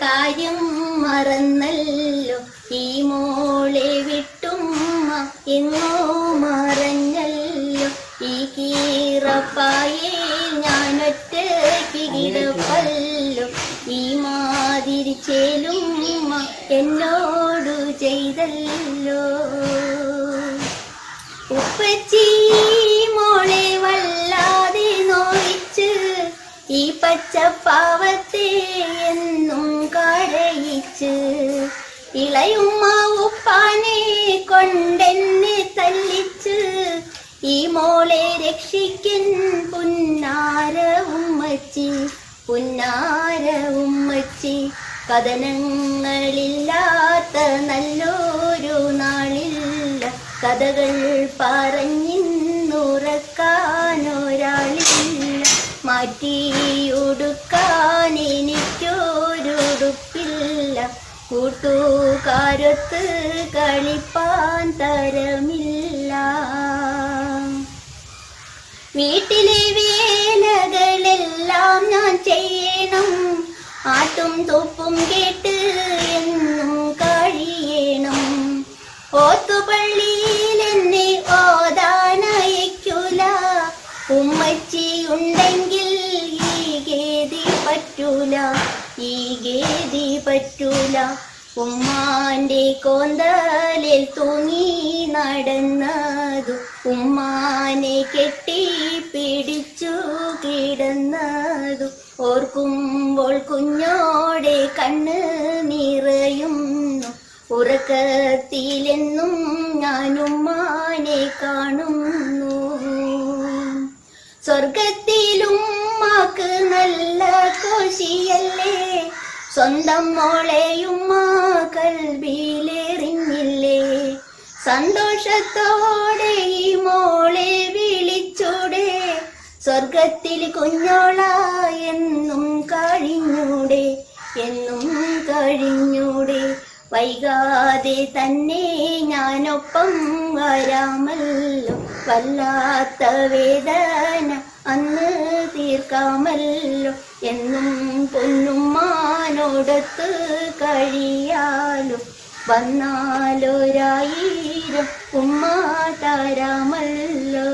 കാര്യം മറന്നല്ലോ. ഈ മോളെ വിട്ടുമ്മ എന്നോ മറഞ്ഞല്ലോ. ഈ കീറപ്പായേ ഞാനൊറ്റയ്ക്ക് കിടപ്പല്ലോ ഈ മാതിരി ചേലുമ്മ എന്നോടു ചെയ്തല്ലോ. ഉപ്പച്ചി മോളെ വല്ലാതെ നോയിച്ച് ഈ പച്ചപ്പാവത്തെ എന്നും കരയിച്ച് ഇളയുമ്മ ഉപ്പാനെ കൊണ്ടെന്നെ തല്ലിച്ച് ഈ മോളെ രക്ഷിക്കൻ പുന്നാര ഉമ്മച്ചി പുന്നാര ഉമ്മച്ചി കഥനങ്ങളില്ലാത്ത നല്ലൊരു നാളില്ല കഥകൾ പറഞ്ഞിന്നുറക്കാനൊരാളില്ല മാറ്റിയൊടുക്കാനിനി കൂട്ടുകാരൊത്ത് കളിപ്പാൻ തരമില്ല. വീട്ടിലെ വേലകളെല്ലാം ഞാൻ ചെയ്യണം. ആട്ടും തൊപ്പും കേട്ട് എന്നും കഴിയണം. ഓത്തുപള്ളിയിൽ എന്നെ ഓതാനയക്കൂല. ഉമ്മച്ചി ഈ ഗേദി പറ്റൂല. ഉമ്മാന്റെ കോന്തലിൽ തൂങ്ങി നടന്നതു ഉമ്മാനെ കെട്ടി പിടിച്ചു കിടന്നതു ഓർക്കുമ്പോൾ കുഞ്ഞോടെ കണ്ണ് നിറയുന്നു. ഉറക്കത്തിലെന്നും ഞാൻ ഉമ്മാനെ കാണുന്നു സ്വർഗത്തിലും മാക്ക് നല്ല കോശിയല്ലേ? സ്വന്തം മോളെയുമ്മ കൽവിയിലെറിഞ്ഞില്ലേ? സന്തോഷത്തോടെ ഈ മോളെ വിളിച്ചൂടെ. സ്വർഗത്തിൽ കുഞ്ഞോള എന്നും കഴിഞ്ഞൂടെ എന്നും കഴിഞ്ഞൂടെ. വൈകാതെ തന്നെ ഞാനൊപ്പം വരാമല്ലോ? വല്ലാത്ത വേദന അന്ന് തീർക്കാമല്ലോ എന്നും പൊന്നുമാനോടത്ത് കഴിയാലോ. വന്നാലൊരായിരം ഉമ്മ തരാമല്ലോ.